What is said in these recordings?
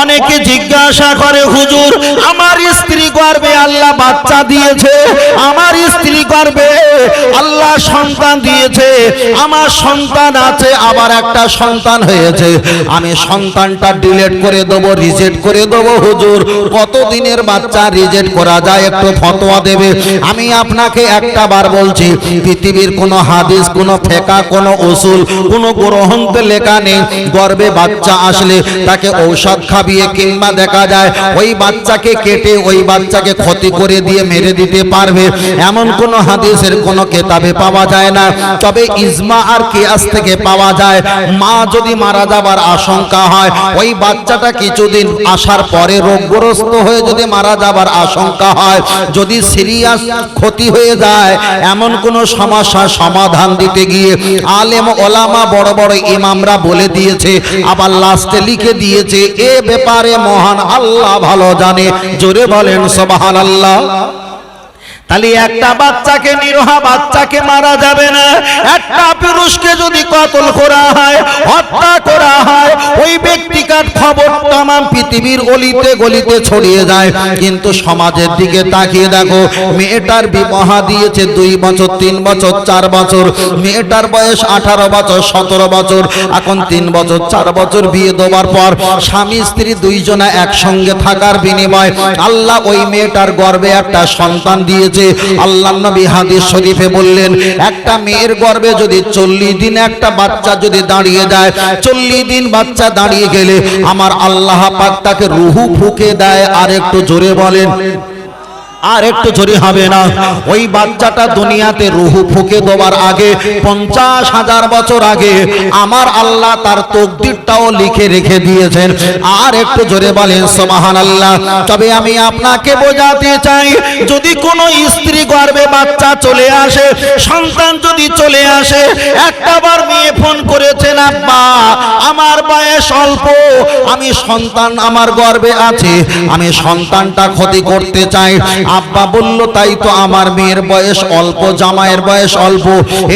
অনেকে জিজ্ঞাসা করে, হুজুর, আমার স্ত্রী গর্বে আল্লাহ বাচ্চা দিয়েছে, আমার স্ত্রী গর্বে আল্লাহ সন্তান দিয়েছে, আমার সন্তান আছে, আবার একটা সন্তান হয়েছে। আমি সন্তানটা ডিলেট করে দেবো, রিজেক্ট করে দেবো, হুজুর। কতদিনের বাচ্চা রিজেক্ট করা যায় একটু ফতোয়া দেবে? আমি আপনাকে একটা বার বলছি, পৃথিবীর কোনো হাদিস, কোনো ফেকা, কোনো উসুল, কোনো গ্রহণতে লেখা নেই গর্বে বাচ্চা আসলে তাকে ঔষধ খাবিয়ে কিংবা দেখা যায় ওই বাচ্চাকে কেটে ওই বাচ্চাকে ক্ষতি করে দিয়ে মেরে দিতে পারবে। এমন কোন হাদিসের কোনো কেতাবে পাওয়া যায় না। তবে ইজমা আর কিয়াস থেকে পাওয়া যায়, মা যদি মারা যাবার আশঙ্কা হয়, ওই বাচ্চাটা কিছুদিন আসার পরে রোগগ্রস্ত হয়ে যদি মারা যাবার আশঙ্কা হয়, যদি সিরিয়াস ক্ষতি হয়ে যায়, এমন কোন সমস্যার সমাধান দিতে গিয়ে আলেম ওলামা বড় বড় ইমামরা বলে দিয়েছে, আবার লাস্টে লিখে দিয়েছে, এ ব্যাপারে মহান আল্লাহ ভালো জানে। জোরে বলেন সোবাহান আল্লাহ তাহলে একটা বাচ্চাকে নিরোহা বাচ্চাকে মারা যাবে না। একটা পুরুষকে যদি কতল করা হয়, হত্যা করা হয়, ওই ব্যক্তিকার খবর তাম পৃথিবীর গলিতে গলিতে ছড়িয়ে যায়। কিন্তু সমাজের দিকে তাকিয়ে দেখো, মেয়েটার বিবাহ দিয়েছে দুই বছর, তিন বছর, চার বছর। মেয়েটার বয়স আঠারো বছর, সতেরো বছর। এখন তিন বছর, চার বছর বিয়ে দেওয়ার পর স্বামী, স্ত্রী দুইজনা একসঙ্গে থাকার বিনিময় আল্লাহ ওই মেয়েটার গর্বে একটা সন্তান দিয়েছে। আল্লাহ নবী হাদিস শরীফে বললেন, একটা মেয়ের গর্বে যদি চল্লিশ দিন একটা বাচ্চা যদি দাঁড়িয়ে দেয়, চল্লিশ দিন বাচ্চা দাঁড়িয়ে গেলে আমার আল্লাহ পাক তাকে রুহু ফুকে দেয়। আর একটু জোরে বলেন। আর একটু জোরে হবে না। ওই বাচ্চাটা দুনিয়াতে রুহু ফুকে দেওয়ার আগে, পঞ্চাশ হাজার বছর আগে আমার আল্লাহ তার তকদিরটাও লিখে রেখে দিয়েছেন। আর একটু জোরে বলেন সোমাহান আল্লাহ তবে আমি আপনাকে বোঝাতে চাই, যদি কোনো স্ত্রী গর্ভে বাচ্চা চলে আসে, সন্তান যদি চলে আসে, একটা বার মেয়ে ফোন করেছেন, আব্বা, আমার বয়স অল্প, আমি সন্তান আমার গর্ভে আছে, আমি সন্তানটা ক্ষতি করতে চাই। আব্বা বলল, তাই তো আমার মেয়ের বয়স অল্প, জামাইয়ের বয়স অল্প।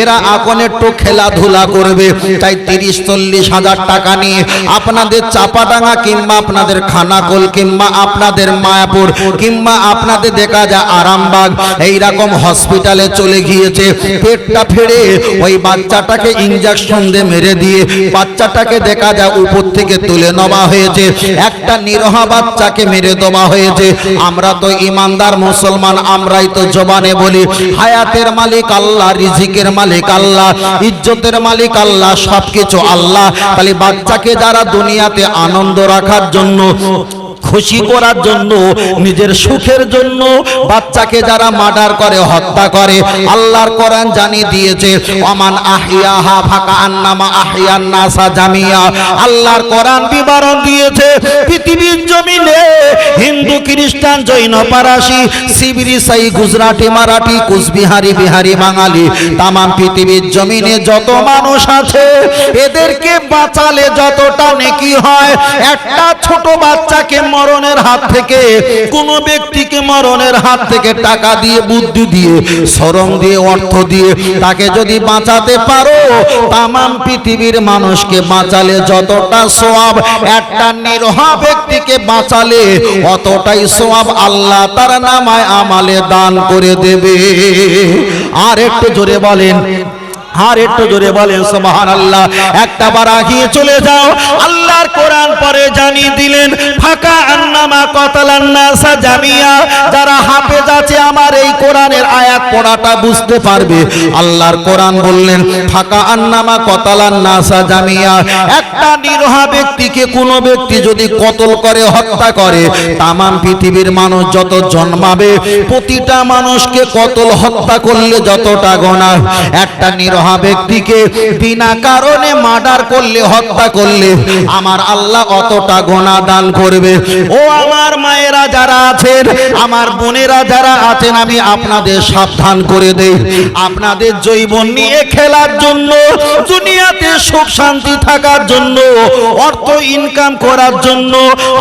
এরা এখন একটু খেলাধুলা করবে। তাই তিরিশ, চল্লিশ হাজার টাকা নিয়ে আপনাদের চাপাডাঙ্গা কিংবা আপনাদের খানাকোল কিংবা আপনাদের মায়াপুর কিংবা আপনাদের দেখা যায় আরামবাগ, এইরকম হসপিটালে চলে গিয়েছে। পেটটা ফেড়ে ওই বাচ্চাটাকে ইঞ্জেকশন দিয়ে মেরে দিয়ে বাচ্চাটাকে দেখা যায় উপর থেকে তুলে নেওয়া হয়েছে। একটা নিরহা বাচ্চাকে মেরে দেওয়া হয়েছে। আমরা তো ইমানদার মুসলমান, আমরাই তো জবানে বলি, হায়াতের মালিক আল্লাহ, রিজিকের মালিক আল্লাহ, ইজ্জতের মালিক আল্লাহ, সবকিছু আল্লাহ। তাহলে বাচ্চাকে যারা দুনিয়াতে আনন্দ রাখার জন্য খুশি করার জন্য, নিজের সুখের জন্য বাচ্চাকে যারা মার্ডার করে, হত্যা করে, আল্লাহর কোরআন জানিয়ে দিয়েছে অমান আহিয়াহা ফাকা আন্নামা আহিয়ান নাসা জামিয়া। আল্লাহর কোরআন বিবরণ দিয়েছে, পৃথিবীর জমিনে হিন্দু, খ্রিস্টান, জৈন পারাসি সিবিরি সাই, গুজরাটি, মারাঠি, কুচবিহারি, বিহারি, বাঙালি তাম পৃথিবীর জমিনে যত মানুষ আছে, এদেরকে বাঁচালে যতটা নেকি হয়, একটা ছোট বাচ্চাকে মরণের হাত থেকে, কোন ব্যক্তিকে মরণের হাত থেকে টাকা দিয়ে, বুদ্ধি দিয়ে শ্রম দিয়ে, অর্থ দিয়ে তাকে যদি বাঁচাতে পারো, তামাম পৃথিবীর মানুষকে বাঁচালে যতটা সোয়াব একটা নিরহা ব্যক্তিকে বাঁচালে অতটাই সোয়াব আল্লাহ তার নামায় আমালে দান করে দেবে। আর একটু জোরে বলেন আর একটু জোরে বলেন সুবহান আল্লাহ একটা বার আগিয়ে চলে যাও। আল্লাহর কোরআন পরে জানিয়ে দিলেন ফাঁকা আন্নামা কতালান নাসা জামিয়া। যারা হাফেজ আছে আমার এই কোরআনের আয়াত পড়াটা বুঝতে পারবে। আল্লাহর কোরআন বললেন ফাঁকা আন্নামা কতালান নাসা জামিয়া। একটা নিরহা ব্যক্তিকে কোনো ব্যক্তি যদি কতল করে হত্যা করে তামাম পৃথিবীর মানুষ যত জন্মাবে প্রতিটা মানুষকে কতল হত্যা করলে যতটা গোনা একটা নিরহা ব্যক্তিকে বিনা কারণে মার্ডার করলে, হত্যা করলে আমার আল্লাহ অতটা গোনা দান করবে। ও আমার মায়েরা যারা আছেন, আমার বোনেরা যারা আছেন, আমি আপনাদের সাবধান করে দেই। আপনাদের জৈবন নিয়ে খেলার জন্য, দুনিয়াতে সুখ শান্তি থাকার জন্য, অর্থ ইনকাম করার জন্য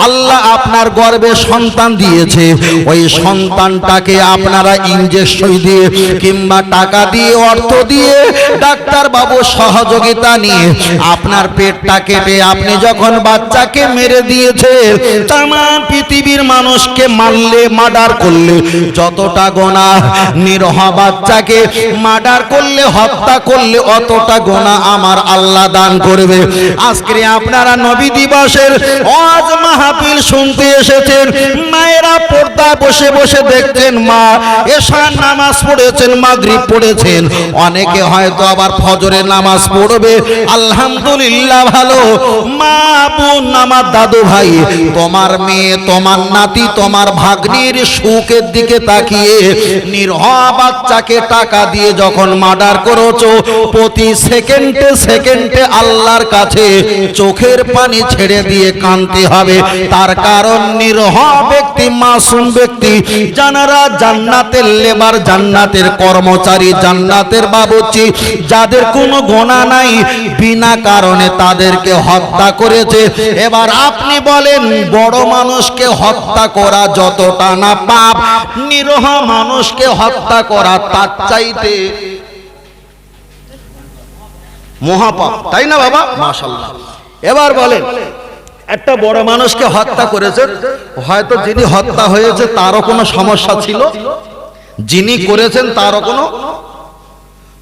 আল্লাহ আপনার গর্বে সন্তান দিয়েছে। ওই সন্তানটাকে আপনারা ইঞ্জেকশন দিয়ে কিংবা টাকা দিয়ে, অর্থ দিয়ে ডাক্তার বাবু, সহযোগিতা নিয়ে আপনার পেটটা কেটে আপনি যখন বাচ্চাকে মেরে দিয়েছে তাম পৃথিবীর মানুষকে মারলে, মার্ডার করলে, যতটা গোনা নিরহ বাচ্চাকে মার্ডার করলে, হত্যা করলে, অতটা গোনা আমার আল্লাহ দান করবে। আজকে আপনারা নবী দিবসের আজ মাহফিল শুনতে এসেছেন, মায়েরা পর্দা বসে বসে দেখছেন মা, এশার নামাজ পড়েছেন, মাগরিব পড়েছেন। অনেকে হয়তো আবার ফজরের নামাজ পড়বে। আলহামদুলিল্লাহ ভালো। মা বোন, আমার দাদু ভাই, তোমার মেয়ে, তোমার নাতি, তোমার ভাগ্নির সুখের দিকে তাকিয়ে নিরহ বাচ্চাকে টাকা দিয়ে যখন মার্ডার করেছ, প্রতি সেকেন্ডে সেকেন্ডে আল্লাহর কাছে চোখের পানি ছেড়ে দিয়ে কানতে হবে। তার কারণ নিরহ ব্যক্তি, মাসুম ব্যক্তি যারা জান্নাতের লেবার, জান্নাতের কর্মচারী, জান্নাতের বাবুচি যাদের কোনো গোনা নাই, বিনা কারণে তাদেরকে হত্যা করেছে। এবার আপনি বলেন, বড় মানুষকে হত্যা করা যতটা না পাপ, নিরহ মানুষকে হত্যা করা তার চাইতে মহাপাপ, তাই না বাবা? মাশাল্লাহ এবার বলেন, একটা বড় মানুষকে হত্যা করেছে, হয়তো যিনি হত্যা হয়েছে তারও কোনো সমস্যা ছিল? যিনি করেছেন তারও কোনো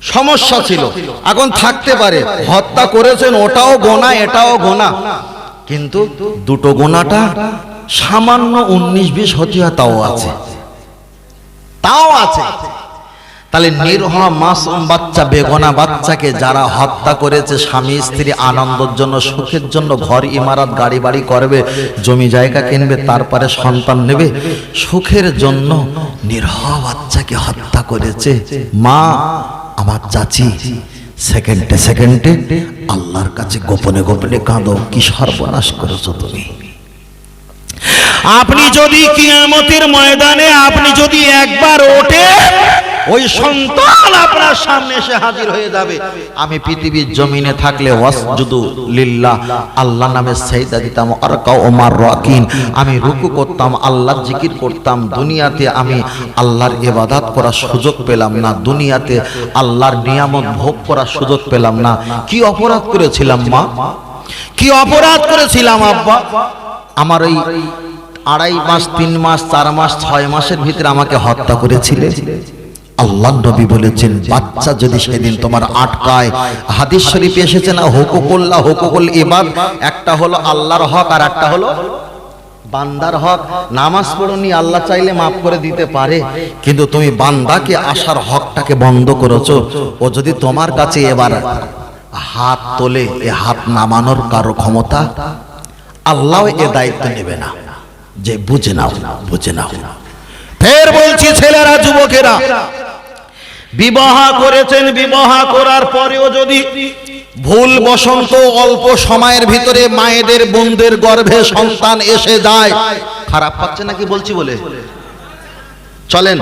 সমস্যা ছিল। এখন থাকতে পারে। হত্যা করেছেন ওটাও গোনা এটাও গোনা। কিন্তু দুটো গোনাটা সামান্য উনিশ বিশ হতে হয় তাও আছে। তাও আছে। তাহলে নিরহ মাসুম বাচ্চা বেগনা বাচ্চাকে যারা হত্যা করেছে স্বামী স্ত্রী আনন্দের জন্য সুখের জন্য ঘর ইমারত গাড়ি বাড়ি করবে জমি জায়গা কিনবে তারপরে সন্তান নেবে সুখের জন্য নিরহ বাচ্চাকে হত্যা করেছে। মা আমার চাচি সেকেন্ডে সেকেন্ডে আল্লাহর কাছে গোপনে গোপনে কাঁদো। কি সর্বনাশ করেছ তুমি? আপনি যদি কিয়ামতের ময়দানে আপনি যদি একবার ওঠে ওই সন্তান আপনার সামনে এসে হাজির হয়ে যাবে। আমি পৃথিবীর জমিনে থাকলে ওয়াসজুদু লিল্লাহ আল্লাহ নামে সাইদা দিতাম আরকা ওমার রাকিন। আমি রুকু করতাম আল্লাহর জিকির করতাম। দুনিয়াতে আমি আল্লাহর ইবাদত করার সুযোগ পেলাম না। দুনিয়াতে আল্লাহর নিয়ামত ভোগ করার সুযোগ পেলাম না। কি অপরাধ করেছিলাম মা? কি অপরাধ করেছিলাম আব্বা? আমার ওই আড়াই মাস, তিন মাস, চার মাস, ছয় মাসের ভিতরে আমাকে হত্যা করেছিলে। আল্লাহ নবী বলেছেন, বাচ্চা যদি সেদিন তোমার আটকায়, হাদিস শরীফে এসেছে না, হুকুকুল্লাহ, হুকুকুল ইবাদ, একটা হলো আল্লাহর হক আর একটা হলো বান্দার হক। নামাজ পড়নি, আল্লাহ চাইলে মাফ করে দিতে পারে, কিন্তু তুমি বান্দাকে আসার হকটাকে বন্ধ করেছ। ও যদি তোমার কাছে এবার হাত তোলে, এ হাত নামানোর কারও ক্ষমতা, আল্লাহ এ দায়িত্ব নেবে না। যে বুঝে নাও বুঝে নাও। ফের বলছি ছেলেরা যুবকেরা বিবাহ করেছেন বিবাহ করার পরেও যদি ভুল বসন্ত অল্প সময়ের ভিতরে মায়েদের বোনদের গর্ভে সন্তান এসে যায় খারাপ পাচ্ছে নাকি বলছি বলে? চলেন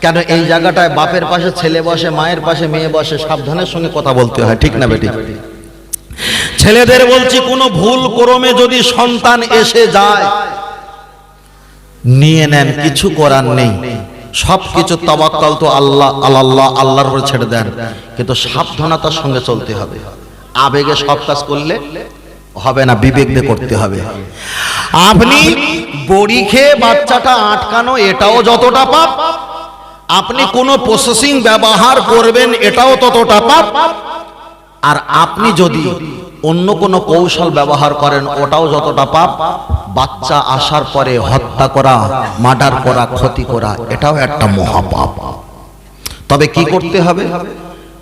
কেন এই জায়গাটায় বাপের পাশে ছেলে বসে মায়ের পাশে মেয়ে বসে সাবধানের সঙ্গে কথা বলতে হয় ঠিক না বেটি? ছেলেদের বলছি কোনো ভুল ক্রমে যদি সন্তান এসে যায় নিয়ে নেন, কিছু করার নেই। সব কিছু তবাক্কাল তো আল্লাহ আল্লাহ, আল্লাহর উপরে ছেড়ে দেন। কিন্তু সাবধানতার সঙ্গে চলতে হবে। আবেগে সব কাজ করলে হবে না, বিবেক দিয়ে করতে হবে। আপনি বড়ি খেয়ে বাচ্চাটা আটকানো, এটাও যতটা পাপ। আপনি কোনো প্রসেসিং ব্যবহার করবেন, এটাও ততটা পাপ। আর আপনি যদি অন্য কোনো কৌশল ব্যবহার করেন, ওটাও যতটা পাপ। বাচ্চা আসার পরে হত্যা করা, মার্ডার করা, ক্ষতি করা, এটাও একটা মহাপাপ। তবে কি করতে হবে?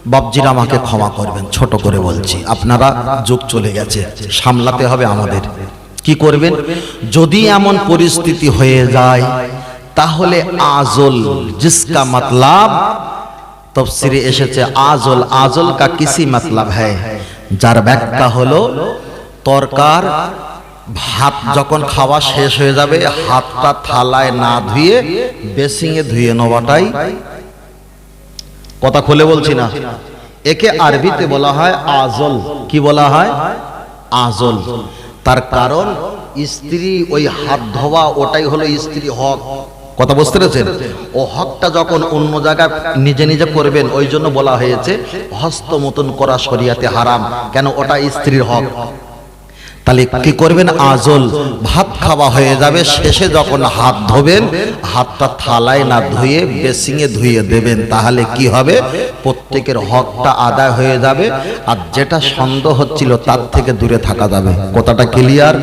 বাবজিরা আমাকে ক্ষমা করবেন, ছোট করে বলছি। আপনারা যুগ চলে গেছে, সামলাতে হবে আমাদের। কি করবেন? যদি এমন পরিস্থিতি হয়ে যায়, তাহলে আজল, জিসকা মতলাব, তফসিরে এসেছে আজল। আজল কা কিসি মতলব হ্যায়? যার ব্যাখ্যা হলো, তরকার ভাত যখন খাওয়া শেষ হয়ে যাবে, হাতটা থালায় না ধুয়ে বেসিংয়ে ধুয়ে নেওয়াটাই কথা খুলে বলছি না। একে আরবিতে বলা হয় আজল। কি বলা হয়? আজল। তার কারণ, স্ত্রী ওই হাত ধোয়া, ওটাই হলো স্ত্রী হক। কথা বুঝতে পেরেছেন? ও হকটা যখন অন্য জায়গায় নিজে নিজে করবেন, ওই জন্য বলা হয়েছে, হস্তমতন করা শরিয়াতে হারাম। কেন? ওটা স্ত্রীর হক। তাহলে কি করবেন? আজল ভাত খাওয়া হয়ে যাবে। শেষে যখন হাত ধোবেন হাতটা থালায় না ধুয়ে বেসিংয়ে ধুয়ে দেবেন। তাহলে কি হবে? প্রত্যেকের হকটা আদায় হয়ে যাবে। আর যেটা সন্দেহ হচ্ছিল তার থেকে দূরে থাকা যাবে। কথাটা ক্লিয়ার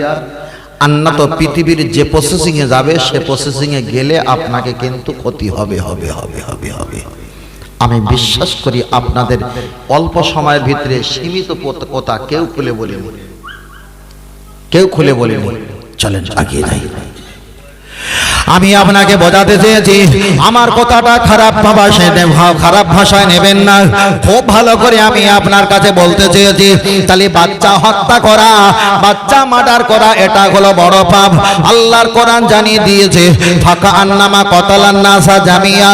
আন্না তো পৃথিবীর যে প্রসেসিং এ যাবে সে প্রসেসিং এ গেলে আপনাকে কিন্তু ক্ষতি হবে হবে হবে হবে হবে। আমি বিশ্বাস করি আপনাদের অল্প সময়ের ভিতরে সীমিত কথা কেউ খুলে বলেনি কেউ খুলে বলেনি। চলেন আগিয়ে যাই। আমি আপনাকে বোঝাতে চেয়েছি, আমার কথাটা খারাপ ভাষায় খারাপ ভাষায় নেবেন না। খুব ভালো করে আমি আপনার কাছে বলতে চেয়েছি, তাহলে বাচ্চা হত্যা করা, বাচ্চা মার্ডার করা, এটা হলো বড় পাপ। আল্লাহর কোরআন জানিয়ে দিয়েছে, ফাঁকা আন্নামা কতালান জামিয়া।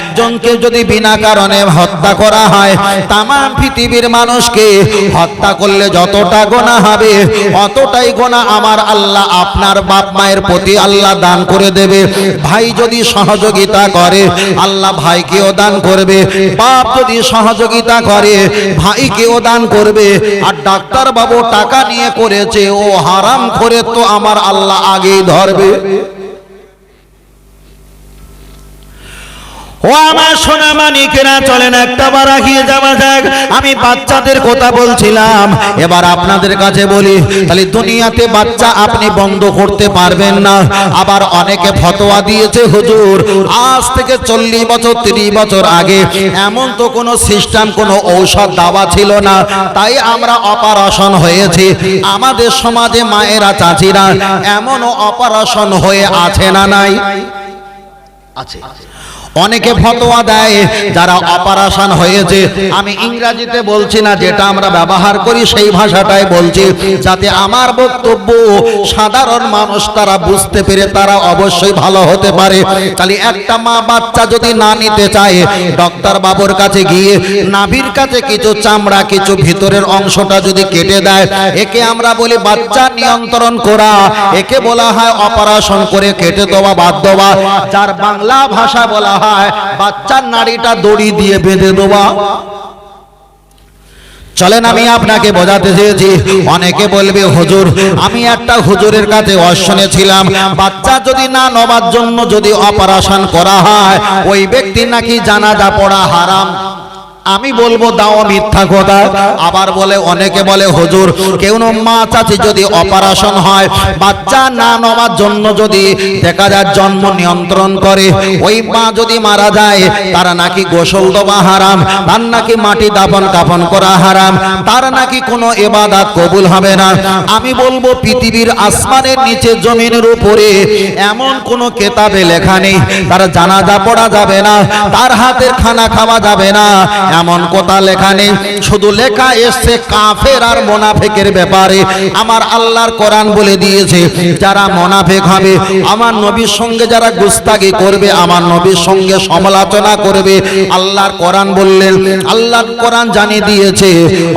একজনকে যদি বিনা কারণে হত্যা করা হয় তাম পৃথিবীর মানুষকে হত্যা করলে যতটা গোনা হবে, অতটাই গোনা আমার আল্লাহ, আপনার বাপ মায়ের প্রতি আল্লাহ দান করে দেবে। ভাই যদি সহযোগিতা করে, আল্লাহ ভাইকেও দান করবে। বাপ যদি সহযোগিতা করে, ভাইকেও দান করবে। আর ডাক্তার বাবু টাকা নিয়ে করেছে, ও হারাম করে তো আমার আল্লাহ আগেই ধরবে। ও আমার সোনা মানিকেরা চলেন একটা বার আগিয়ে যাওয়া যাক। আমি বাচ্চাদের কথা বলছিলাম, এবার আপনাদের কাছে বলি, তাহলে দুনিয়াতে বাচ্চা আপনি বন্ধ করতে পারবেন না। আবার অনেকে ফতোয়া দিয়েছে, হুজুর, আজ থেকে চল্লিশ বছর, তিরিশ বছর আগে এমন তো কোনো সিস্টেম, কোনো ঔষধ দাওয়া ছিল না। তাই আমরা অপারেশন হয়েছি। আমাদের সমাজে মায়েরা, চাচিরা এমনও অপারেশন হয়ে আছে না নাই? আছে। অনেকে ফতোয়া দেয়, যারা অপারেশন হয়েছে। আমি ইংরেজিতে বলছি না, যেটা আমরা ব্যবহার করি সেই ভাষাটাই বলছি। যাতে আমার বক্তব্য সাধারণ মানুষ তারা বুঝতে পেরে, তারা অবশ্যই ভালো হতে পারে। খালি একটা মা বাচ্চা যদি না নিতে চায় ডক্টর বাবুর কাছে গিয়ে নাভির কাছে কিছু চামড়া, কিছু ভিতরের অংশটা যদি কেটে দেয়, একে আমরা বলি বাচ্চা নিয়ন্ত্রণ করা। একে বলা হয় অপারেশন করে কেটে দেওয়া, বাদ দেওয়া। যার বাংলা ভাষা বলা হয় বাচ্চার নাড়িটা দড়ি দিয়ে বেঁধে দেওয়া। চলেন, আমি আপনাকে বোঝাতে চেয়েছি। অনেকে বলবে, হুজুর, আমি একটা হুজুরের কাছে অশনে ছিলাম বাচ্চা যদি না নবার জন্য যদি অপারেশন করা হয়, ওই ব্যক্তি নাকি জানাজা পড়া হারাম আমি বলব দাও মিথ্যা কথা। আবার বলে, অনেকে বলে, হুজুর, কেউ মা চাচি যদি অপারেশন হয়, বাচ্চা না নেওয়ার জন্য যদি দেখা যায় জন্ম নিয়ন্ত্রণ করে, ওই মা যদি মারা যায়, তারা নাকি গোসল দেওয়া হারাম, তার নাকি মাটি দাপন কাপন করা হারাম, তার নাকি কোনো এবাদাত কবুল হবে না। আমি বলব, পৃথিবীর আসমানের নিচে জমিনের উপরে এমন কোনো কেতাবে লেখা নেই। তার জানাজা পড়া যাবে না, তার হাতের খানা খাওয়া যাবে না। এমন কথা লেখা নেই। শুধু লেখা এসছে কাফের আর মোনাফেকের ব্যাপারে। আমার আল্লাহর কোরআন বলে দিয়েছে, যারা মোনাফেক হবে, আমার নবীর সঙ্গে যারা গুস্তাগি করবে, আমার নবীর সঙ্গে সমালোচনা করবে। আল্লাহর কোরআন বললেন, আল্লাহর কোরআন জানিয়ে দিয়েছে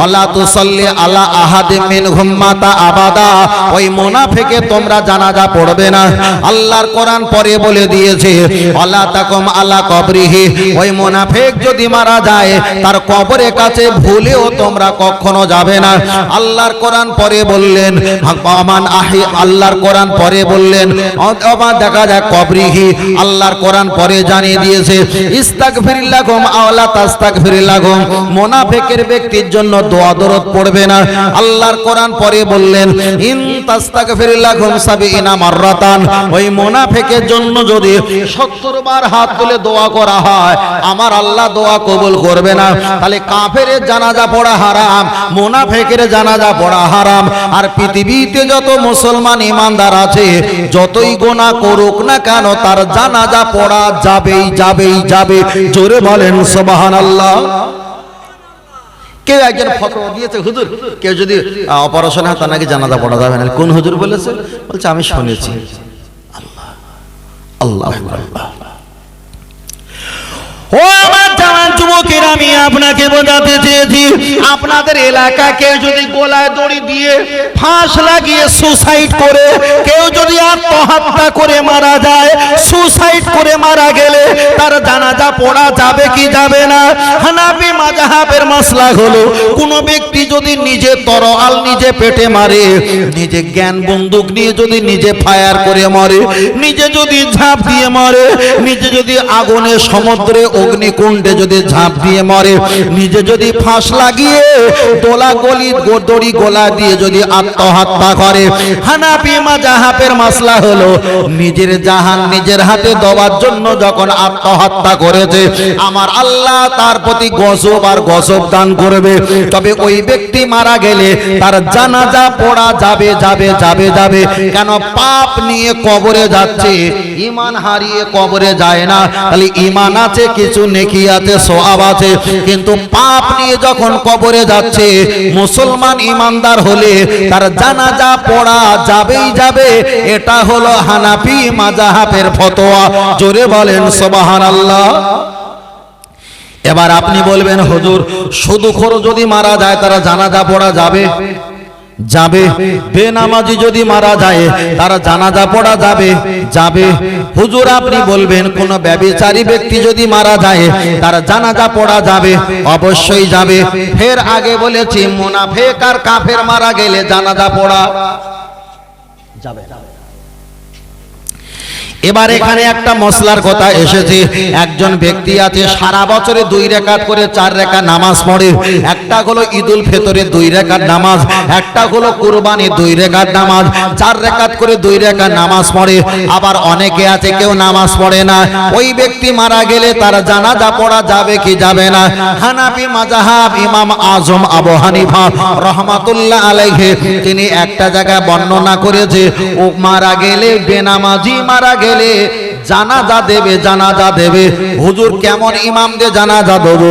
আল্লাহ তুসাল্লি আলা আহাদে মিন ঘুম্মাতা আবাদা। ওই মোনাফেকে তোমরা জানাজা পড়বে না। আল্লাহর কোরআন পরে বলে দিয়েছে আল্লাহ তাকম আলা কবরিহি। ওই মোনাফেক যদি মারা যায় তার কবরের কাছে ভুলেও তোমরা কখনো যাবে না। আল্লাহর কোরআন পরে বললেন আমান আহি আল্লাহর কোরআন পরে বললেন, অথবা দেখা যায় কবরিহি আল্লাহর কোরআন পরে জানিয়ে দিয়েছে, ইস্তাগফিরিল্লাহুম আওলা তাস্তাগফিরিল্লাহুম। মুনাফিকের ব্যক্তির জন্য দোয়া দরদ পড়বে না। আল্লাহর কোরআন পরে বললেন, ইন জন্য যদি 70 বার হাত তুলে দোয়া করা হয়, আমার আল্লাহ দোয়া করবে না। তাহলে জানাজা পড়া হারাম পড়া হারাম। আর পৃথিবীতে যত মুসলমান ইমানদার আছে, যতই গোনা করুক না কেন, তার জানাজা পড়া যাবেই যাবেই যাবে। জোরে বলেন সুবহানাল্লাহ। কেউ একজন ফতোয়া দিয়েছে, হুজুর, কেউ যদি অপারেশন হয়, তার নাকি জানাজা পড়া যাবে না। কোন হুজুর বলেছে? বলছে, আমি শুনেছি। আল্লাহ আল্লাহ আল্লাহ ও আমার জামান যুবকের আমি আপনাকে বোঝাতে চেয়েছি। আপনাদের এলাকা কেউ যদি গোলায় দড়ি দিয়ে ফাঁস লাগিয়ে সুসাইড করে, কেউ যদি আত্মহত্যা করে মারা যায় সুসাইড করে মারা গেলে তার জানাজা পড়া যাবে কি যাবে না? হানাফি মাজাহাবের মাসলা হলো, কোন ব্যক্তি যদি নিজে তরোয়াল নিজে পেটে মারে, নিজে জ্ঞান বন্দুক নিয়ে যদি নিজে ফায়ার করে মরে, নিজে যদি ঝাঁপ দিয়ে মরে, নিজে যদি আগুনে সমুদ্রে অগ্নিকুণ্ডে যদি ঝাঁপ দিয়ে মরে। নিজে যদি ফাঁস লাগিয়ে দোলা গলি দড়ি গোলা দিয়ে যদি আত্মহত্যা করে। হানাফি মাজাহাবের মাসলা হলো, নিজের জাহান নিজের হাতে দেওয়ার জন্য যখন আত্মহত্যা করেছে, আমার আল্লাহ তার প্রতি গজব আর গজব দান করবে। তবে ওই ব্যক্তি মারা গেলে তার জানাজা পড়া যাবে যাবে যাবে যাবে। কেন পাপ নিয়ে কবরে যাচ্ছে? ইমান হারিয়ে কবরে যায় না। তাহলে ইমান আছে, কিছু নেকি আছে, সোয়াব আছে। কিন্তু পাপ নিয়ে যখন কবরে যাচ্ছে, মুসলমান ইমানদার হলে তার জানাজা পড়া যাবেই যাবে। এটা হলো হানাফি মাজাহাবের ফতোয়া। জোরে বলেন সোবাহান আল্লাহ এবার আপনি বলবেন, হুজুর শুধু খোর যদি মারা যায়, তারা জানাজা পড়া যাবে? যাবে। বেনামাজি যদি মারা যায় তারা জানাজা পড়া যাবে। যাবে। হুজুর আপনি বলবেন কোন ব্যবিচারী ব্যক্তি যদি মারা যায় তারা জানাজা পড়া যাবে অবশ্যই যাবে। ফের আগে বলেছি মুনাফেক আর কাফের মারা গেলে জানাজা পড়া যাবে এবার এখানে একটা মশলার কথা এসেছে। একজন ব্যক্তি আছে, সারা বছরে দুই রেখাত করে চার রেখা নামাজ পড়ে। একটা হলো ঈদুল ফেতরে দুই রেখার নামাজ, একটা হলো কুরবানি দুই রেখার নামাজ। চার রেখাত করে দুই রেখার নামাজ পড়ে। আবার অনেকে আছে, কেউ নামাজ পড়ে না। ওই ব্যক্তি মারা গেলে তার জানাজা পড়া যাবে কি যাবে না। হানাফি মাজাহাব ইমাম আজম আবু হানিফা রহমাতুল্লাহ আলাইহি, তিনি একটা জায়গায় বর্ণনা করেছে, ও মারা গেলে বেনামাজি মারা গেলে জানাজা দেবে জানাজা দেবে। হুজুর কেমন ইমাম দিয়ে জানাজা দেবো?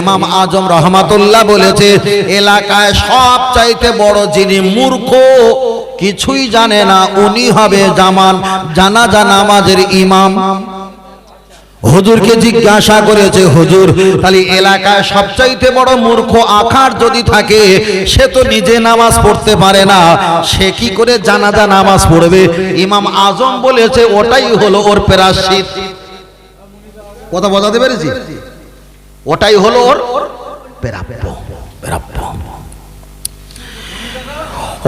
ইমাম আজম রহমাতুল্লাহ বলেছে, এলাকায় সব চাইতে বড় যিনি মূর্খ, কিছুই জানে না, উনি হবে জামান জানা জানা আমাদের ইমাম। হুজুরকে জিজ্ঞাসা করেছে, হুজুর, তাহলে এলাকায় সবচাইতে বড় মূর্খ আখার যদি থাকে, সে তো নিজে নামাজ পড়তে পারে না। সে কি করে জানাজা নামাজ পড়বে? ইমাম আজম বলেছে, ওটাই হলো ওর প্রাশ্চিত কথা বোঝাতে পেরেছি? ওটাই হলো ওর প্রাপ্য। প্রাপ্য।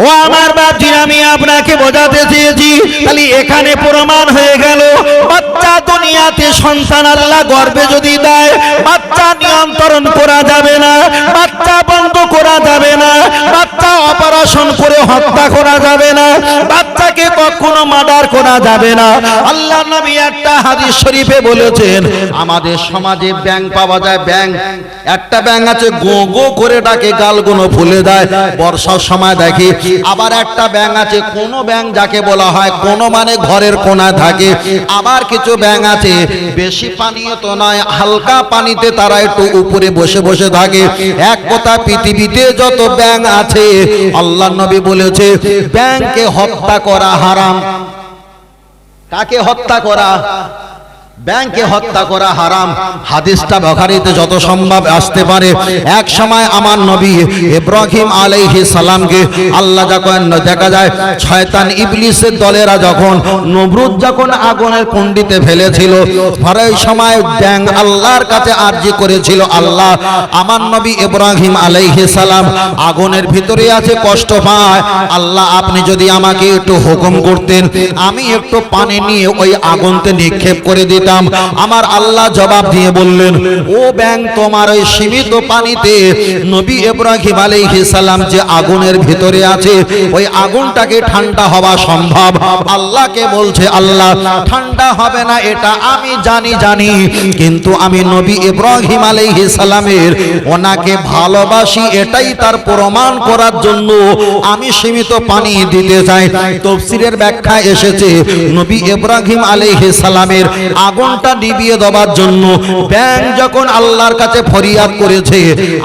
ও আমার বাপজি, আমি আপনাকে বোঝাতে চেয়েছি। তাহলে এখানে প্রমাণ হয়ে গেল, বাচ্চা দুনিয়াতে সন্তান আল্লাহ গর্বে যদি দেয়, বাচ্চা নিয়ন্ত্রণ করা যাবে না, বাচ্চা বন্ধ করা যাবে না, বাচ্চা অপারেশন করে হত্যা করা যাবে না, বাচ্চাকে কখনো করা যাবে না। আল্লাহ নবী একটা হাদিস শরীফে বলেছেন, আমাদের সমাজে ব্যাংক পাওয়া যায়, ব্যাংক। একটা ব্যাংক আছে, গো গো করে ডাকে, গালগুলো ফুলে দেয়। বর্ষার সময় দেখি, আবার একটা ব্যাং আছে, কোন ব্যাং যাকে বলা হয়, কোন মানে ঘরের কোনায় থাকে। আবার কিছু ব্যাং আছে, বেশি পানীয় তো নয়, হালকা পানিতে তারা একটু উপরে বসে বসে থাকে। এক কথা, পৃথিবীতে যত ব্যাং আছে, আল্লাহ নবী বলেছে, ব্যাংকে হত্যা করা হারাম। কাকে হত্যা করা। ব্যাংকে হত্যা করা হারাম। হাদিসটা বখারিতে যত সম্ভব আসতে পারে। এক সময় আমার নবী ইব্রাহিম আলাইহি সালামকে আল্লাহ যখন দেখা যায় শয়তান ইবলিসের দলেরা যখন নবরুদ যখন আগুনের কুণ্ডিতে ফেলেছিল ওই সময় ব্যাং আল্লাহর কাছে আরজি করেছিল, আল্লাহ, আমার নবী ইব্রাহিম আলাইহি সালাম আগুনের ভিতরে আছে, কষ্ট পায়। আল্লাহ, আপনি যদি আমাকে একটু হুকুম করতেন, আমি একটু পানি নিয়ে ওই আগুনতে নিক্ষেপ করে দিতাম। আমার আল্লাহ জবাব দিয়ে বললেন, ও ব্যাং, তোমার ওই সীমিত পানিতে নবী ইব্রাহিম আলাইহিস সালাম যে আগুনের ভিতরে আছে, ওই আগুনটাকে ঠান্ডা হওয়া সম্ভব। আল্লাহকে বলছে, আল্লাহ, ঠান্ডা হবে না, এটা আমি জানি জানি, কিন্তু আমি নবী ইব্রাহিম আলাইহিস সালামের ওনাকে ভালোবাসি, এটাই তার প্রমাণ করার জন্য আমি সীমিত পানি দিতে চাই। তফসিরের ব্যাখ্যা এসেছে, নবী ইব্রাহিম আলাইহিস সালামের আগুন আগুনটা নিভিয়ে দেওয়ার জন্য ব্যাংক যখন আল্লাহর কাছে ফরিয়াদ করেছে,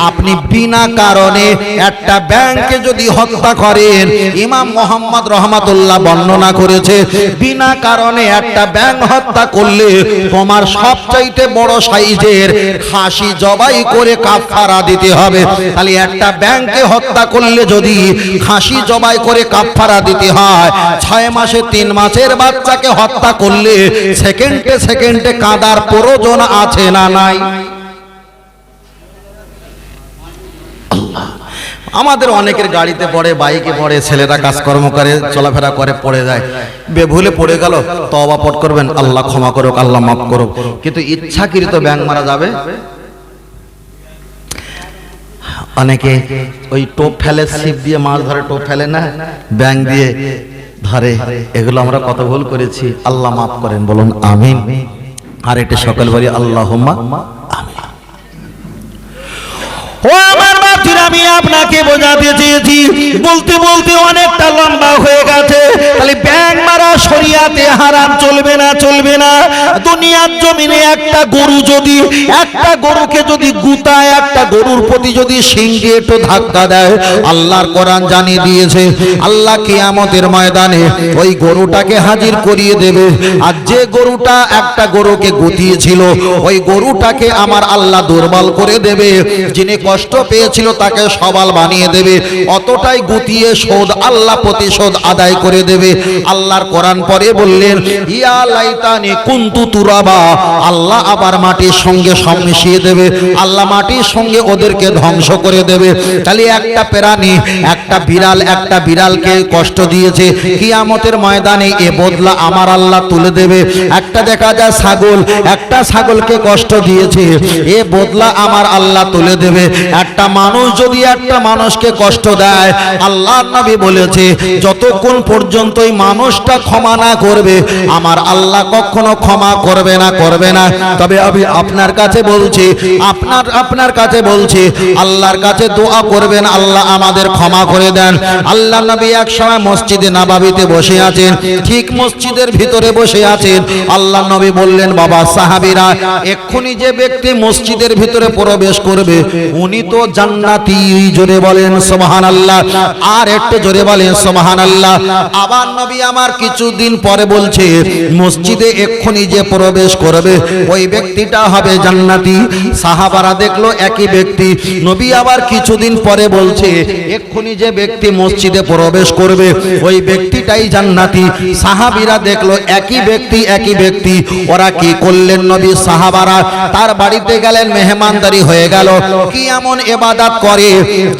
আপনি বিনা কারণে একটা ব্যাংকে যদি হত্যা করেন, ইমাম মোহাম্মদ রহমাতুল্লাহ বর্ণনা করেছে, বিনা কারণে একটা ব্যাংক হত্যা করলে তোমার সবচাইতে বড় সাইজের খাসি জবাই করে কাফারা দিতে হবে। তাহলে একটা ব্যাংকে হত্যা করলে যদি খাসি জবাই করে কাফারা দিতে হয়, ছয় মাসে তিন মাসের বাচ্চাকে হত্যা করলে সেকেন্ডে সেকেন্ডে কাদার প্রয়োজন আছে না নাই? আমাদের অনেকের গাড়িতে পড়ে, বাইকে পড়ে, ছেলেরা কাজকর্ম করে, চলাফেরা করে, পড়ে যায়। বেভুলে পড়ে গেল তবা পট করবেন, আল্লাহ ক্ষমা করুক, আল্লাহ মাফ করুক। কিন্তু ইচ্ছাকৃত ব্যাং মারা যাবে? অনেকে ওই টোপ ফেলে, ছিপ দিয়ে মাছ ধরে টোপ ফেলে না? ব্যাং দিয়ে ধরে, এগুলো আমরা কত ভুল করেছি, আল্লাহ মাফ করেন, বলুন আমিন। আর এটা সকল বলি আল্লাহ আমিন। ও আমার আমি আপনাকে বোঝাতে চেয়েছি। বলতে বলতে অনেকটা লম্বা হয়ে গেছে। তাহলে ব্যাং মারা শরিয়াতে হারাম চলবে না চলবে না। দুনিয়ার জমিনে একটা গরু যদি, একটা গরুকে যদি গুতায়, একটা গরুর প্রতি যদি সিংহে একটু ধাক্কা দেয়, আল্লাহর কোরআন জানিয়ে দিয়েছে, আল্লাহ কিয়ামতের ময়দানে ওই গরুটাকে হাজির করিয়ে দেবে। আর যে গরুটা একটা গরুকে গুতিয়েছিল, ওই গরুটাকে আমার আল্লাহ দুর্বল করে দেবে। যিনি কষ্ট পেয়েছিল তাকে সবাল বানিয়ে দেবে। অতটাই গুতিয়ে শোধ, আল্লাহ প্রতিশোধ আদায় করে দেবে। আল্লাহর কোরআন পরে বললেন, ইয়া লাইতানি কুন্তু তুরাবা। আল্লাহ আবার মাটির সঙ্গে মিশিয়ে দেবে। আল্লাহ মাটির সঙ্গে ওদেরকে ধ্বংস করে দেবে। তাহলে একটা প্রাণী, একটা বিড়াল, একটা বিড়ালকে কষ্ট দিয়েছে। কিয়ামতের ময়দানে এ বদলা আমার আল্লাহ তুলে দেবে। একটা দেখা যায় ছাগল, একটা ছাগলকে কষ্ট দিয়েছে। এ বদলা আমার আল্লাহ তুলে দেবে। একটা মানুষ যদি একটা মানুষকে কষ্ট দেয় আল্লাহ নবী বলেছে, যতক্ষণ পর্যন্ত এই মানুষটা ক্ষমা না করবে, আমার আল্লাহ কখনো ক্ষমা করবে না করবে না। তবে আমি আপনার কাছে বলছি, আপনার আপনার কাছে বলছি, আল্লাহর কাছে দোয়া করবেন, আল্লাহ আমাদের ক্ষমা করে দেন। আল্লাহ নবী এক সময় মসজিদে নাবাবিতে বসে আছেন, ঠিক মসজিদের ভিতরে বসে আছেন। আল্লাহ নবী বললেন, বাবা, সাহাবীরা, এক্ষুনি যে ব্যক্তি মসজিদের ভিতরে প্রবেশ করবে, উনি তো জান্নাতি জোরে বলেন সুবহান আল্লাহ আর একটু জোরে বলেন সুবহান আল্লাহ আবার নবী আমার কিছুদিন পরে বলছে, মসজিদে এক্ষুনি যে প্রবেশ করবে, ওই ব্যক্তিটা হবে জান্নাতি। সাহাবারা দেখল একই ব্যক্তি। নবী আবার কিছুদিন পরে বলছে, এক্ষুনি যে ব্যক্তি মসজিদে প্রবেশ করবে, ওই ব্যক্তিটাই জান্নাতি। সাহাবিরা দেখল একই ব্যক্তি একই ব্যক্তি। ওরা কি করলেন নবী সাহাবারা? তার বাড়িতে গেলেন, মেহমানদারি হয়ে গেল। কি এমন এবাদাত করে।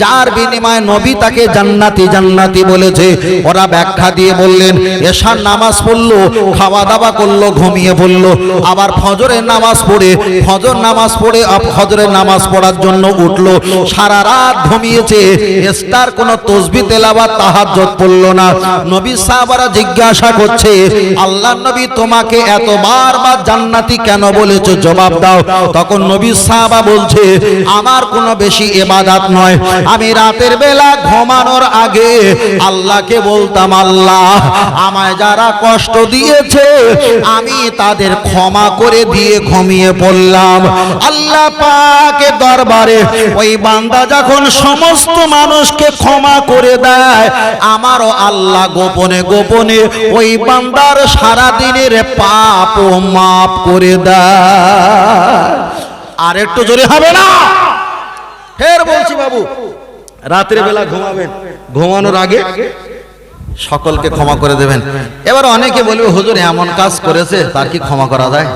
যার বিনিময়ে নবী তাকে জান্নাতি জান্নাতি বলেছে। ওরা ব্যাখ্যা দিয়ে বললেন, এশার নামাজ পড়ল খাওয়া দাওয়া করল, ঘুমিয়ে পড়ল। আবার ফজরের নামাজ পড়ে, ফজর নামাজ পড়ে ফজরের নামাজ পড়ার জন্য উঠল। সারা রাত ঘুমিয়েছে এস্তার কোনো তসবি তেলাবাত তাহাজ্জুদ পড়ল না। নবী সাহাবারা জিজ্ঞাসা করছে আল্লাহ নবী তোমাকে এত বারবার জান্নাতি কেন বলেছ? জবাব দাও। তখন নবী সাহাবা বলছে, আমার কোনো বেশি এবাদাত নয়। আমি রাতের বেলা ঘুমানোর আগে আল্লাহকে বলতাম, আল্লাহ, আমায় যারা কষ্ট দিয়েছে, আমি তাদের ক্ষমা করে দিয়ে ঘুমিয়ে পড়লাম। আল্লাহ পাকে দরবারে ওই বান্দা যখন সমস্ত মানুষকে ক্ষমা করে দেয়, আমারও আল্লাহ গোপনে গোপনে ওই বান্দার সারা দিনের পাপ ও মাফ করে দেয়। আর একটু জোরে হবে না? ফের বলছি বাবু, রাতের বেলা ঘুমাবেন। ঘুমানোর আগে সকলকে ক্ষমা করে দেবেন। এবার অনেকে বলবে, হুজুর, এমন কাজ করেছে, তার কি ক্ষমা করা যায়?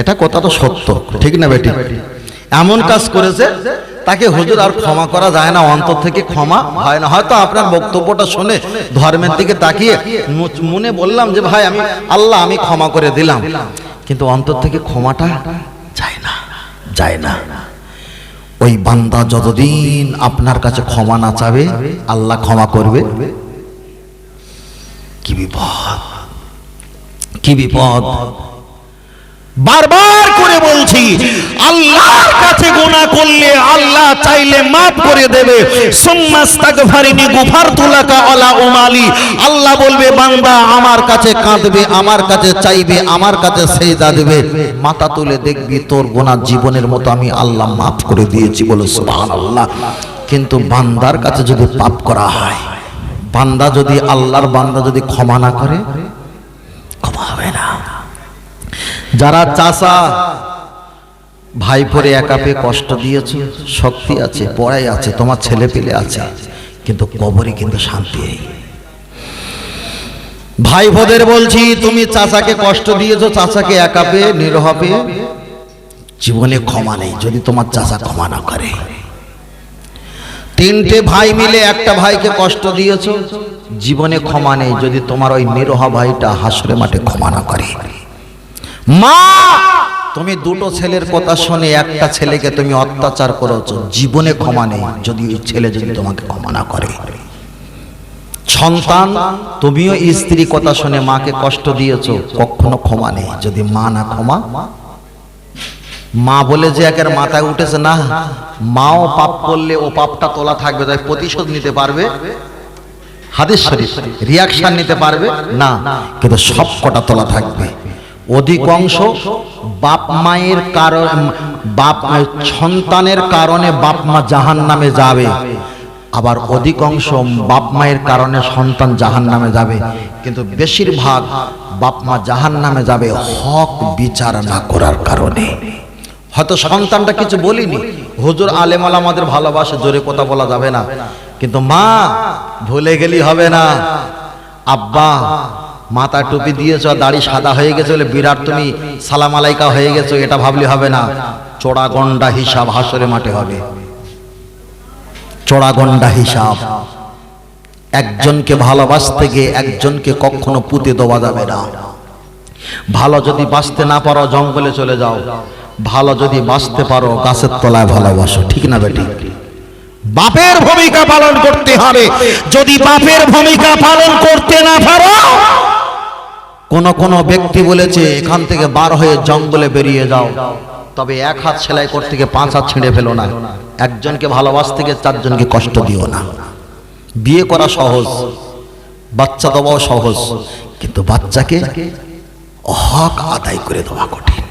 এটা কথা তো সত্য, ঠিক না বেটি? এমন কাজ করেছে, তাকে হুজুর আর ক্ষমা করা যায় না, অন্তর থেকে ক্ষমা হয় না। হয়তো আপনার বক্তব্যটা শুনে ধর্মের দিকে তাকিয়ে মনে বললাম যে, ভাই, আমি, আল্লাহ, আমি ক্ষমা করে দিলাম। কিন্তু অন্তর থেকে ক্ষমাটা যায় না যায় না। ওই বান্দা যতদিন আপনার কাছে ক্ষমা না চাবে, আল্লাহ ক্ষমা করবে। কি বিপদ কি বিপদ। বারবার করে বলছি, আল্লাহর কাছে গুনাহ করলে আল্লাহ চাইলে মাফ করে দেবে। সুম্মাস্তাগফারিনি গুফারতুলাকা আলা উমালি। আল্লাহ বলবে, বান্দা, আমার কাছে কাঁদবে, আমার কাছে চাইবে, আমার কাছে সেজদা দেবে। মাথা তুলে দেখবি, তোর গোনা জীবনের মতো আমি আল্লাহ মাফ করে দিয়েছি বলে সুবহানাল্লাহ। কিন্তু বান্দার কাছে যদি পাপ করা হয়, বান্দা যদি, আল্লাহর বান্দা যদি ক্ষমা না করে ক্ষমা হবে না যারা চাষা ভাই পরে একা পেয়ে কষ্ট দিয়েছে, শক্তি আছে, পড়াই আছে, তোমার ছেলে পেলে আছে, কিন্তু কবরে কিন্তু শান্তি নেই। ভাই ভোদের বলছি, তুমি চাচাকে কষ্ট দিয়েছ, চাচাকে একা পেয়ে, নিরহ পেয়ে, জীবনে ক্ষমা নেই, যদি তোমার চাচা ক্ষমা না করে। তিনটে ভাই মিলে একটা ভাইকে কষ্ট দিয়েছ, জীবনে ক্ষমা নেই, যদি তোমার ওই নিরহ ভাইটা হাসরে মাঠে ক্ষমা না করে। মা! তুমি দুটো ছেলের কথা শুনে একটা ছেলেকে তুমি অত্যাচার করেছ। জীবনে ক্ষমা নেই যদি ওই ছেলে যদি তোমাকে ক্ষমা না করে। সন্তান, তুমিও স্ত্রী কথা শুনে মাকে কষ্ট দিয়েছ, কখনো ক্ষমা নেই। যদি মা না ক্ষমা, মা বলে যে একের মাথায় উঠেছে না, মাও পাপ করলে ও পাপটা তোলা থাকবে, তাই প্রতিশোধ নিতে পারবে। হাদিস শরীফ রিয়াকশন নিতে পারবে, না, কিন্তু সব কটা তোলা থাকবে। অধিকাংশ বাপ মায়ের কারণ বাপ সন্তানের কারণে বাপ মা জাহান নামে যাবে। আবার অধিকাংশ বাপ মায়ের কারণে সন্তান জাহান নামে যাবে। কিন্তু বেশিরভাগ বাপ মা জাহান নামে যাবে হক বিচার না করার কারণে। হয়তো সন্তানটা কিছু বলিনি। হুজুর আলেমাল আমাদের ভালোবাসে, জোরে কথা বলা যাবে না। কিন্তু মা, ভুলে গেলি হবে না। আব্বা মাথা টুপি দিয়েছ, দাড়ি সাদা হয়ে গেছে বলে বিরাট তুমি সালাম আলাইকা হয়ে গেছো, এটা ভাবলে হবে না। চোড়া গন্ডা হিসাব হাসরে মাঠে হবে। চোড়া গন্ডা হিসাব। একজনকে ভালোবাসতে গিয়ে একজনকে কখনো পুঁতে দেওয়া যাবে না। ভালো যদি বাঁচতে না পারো, জঙ্গলে চলে যাও। ভালো যদি বাঁচতে পারো, গাছের তলায় ভালোবাসো, ঠিক না বেটি? বাপের ভূমিকা পালন করতে হবে। যদি বাপের ভূমিকা পালন করতে না পারো কোন কোন ব্যক্তি বলেছে, এখান থেকে বার হয়ে জঙ্গলে বেরিয়ে যাও। তবে এক হাত সেলাই করতে গিয়ে পাঁচ হাত ছিঁড়ে ফেলো না। একজনকে ভালোবাসতে গিয়ে চারজনকে কষ্ট দিও না। বিয়ে করা সহজ, বাচ্চা দেওয়াও সহজ, কিন্তু বাচ্চাকে হক আদায় করে দেওয়া কঠিন।